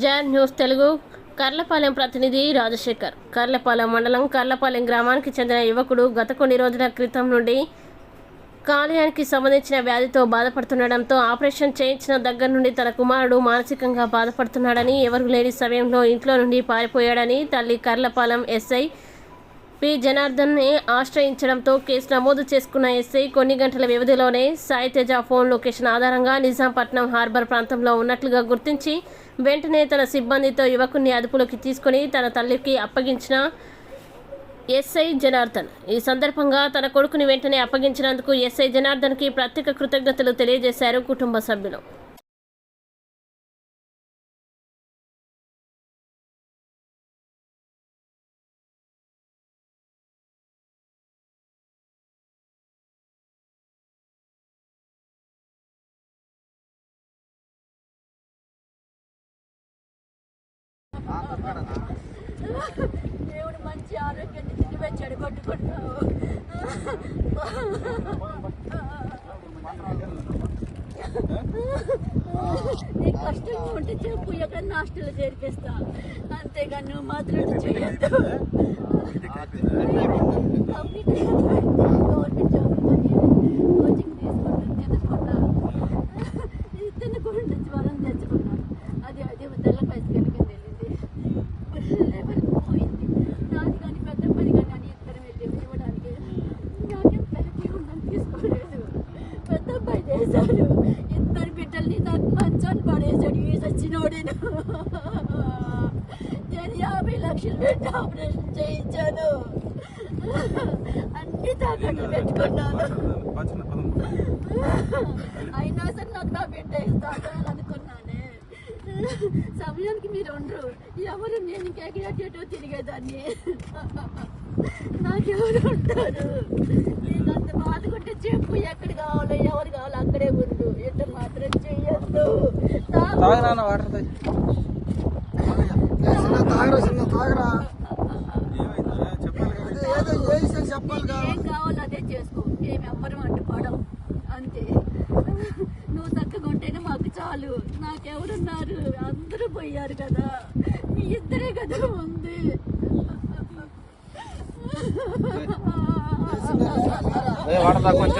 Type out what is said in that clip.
John news Telugu. Karlapalem ప్రతినిధి రాజశేఖర్. కర్లపాలెం మండలం కర్లపాలెం గ్రామానికి చెందిన యువకుడు గత కొన్ని రోజుల క్రితం నుండి కాలేయానికి సంబంధించిన వ్యాధితో బాధపడుతుండడంతో ఆపరేషన్ చేయించిన దగ్గర నుండి తన కుమారుడు మానసికంగా బాధపడుతున్నాడని ఎవరు లేని సమయంలో ఇంట్లో నుండి పారిపోయాడని తల్లి కర్లపాలెం ఎస్ఐ పి జనార్దన్ని ఆశ్రయించడంతో కేసు నమోదు చేసుకున్న ఎస్ఐ కొన్ని గంటల వ్యవధిలోనే సాయితేజ ఫోన్ లొకేషన్ ఆధారంగా నిజాంపట్నం హార్బర్ ప్రాంతంలో ఉన్నట్లుగా గుర్తించి వెంటనే తన సిబ్బందితో యువకుని అదుపులోకి తీసుకుని తన తల్లికి అప్పగించిన ఎస్ఐ జనార్దన్. ఈ సందర్భంగా తన కొడుకుని వెంటనే అప్పగించినందుకు ఎస్ఐ జనార్దన్కి ప్రత్యేక కృతజ్ఞతలు తెలియజేశారు కుటుంబ సభ్యులు. దేవుడు మంచి ఆరోగ్యాన్ని తిరిగి చెడగొట్టుకుంటావు. నీ కష్టంగా ఉంటే చెప్పు ఎక్కడ హాస్టల్లో చేర్పిస్తా అంతేగాని నువ్వు మాత్రం చేయొద్దు. తీసుకోలేదు పెద్ద అబ్బాయి చేశాడు ఇద్దరు బిడ్డల్ని నాకు మంచాన్ని పడేశాడు ఈ సచ్చినోడిను నేను యాభై లక్షలు పెట్టి ఆపరేషన్ చేయించాను అన్ని తాకట్లు పెట్టుకున్నాను అయినా సరే నాకు నా బిడ్డ ఇస్తాను అనుకున్నానే సమయానికి మీరు ఉండరు ఎవరు నేను ఇంకెక్కడో తిరిగేదాన్ని నాకెవరు ఉంటారు నేను అంత బాధకుంటే చెప్పు ఎక్కడ కావాలో ఎవరు కావాలో అక్కడే ఉండు. ఇట్లా మాత్రం చెయ్యొద్దు. తాగు. తాగు నాన్న వాటర్ తాగరా చిన్న తాగరా? ఏం కావాలో అదే చేసుకో. ఏమి ఎవ్వరు అంట పడవు. అంతే. నువ్వు చక్కగా ఉంటేనే మాకు చాలు. నాకెవరున్నారు? అందరూ పోయారు కదా. మీ ఇద్దరే కదా ఉంది. వాటర్ తాగు కొంచెం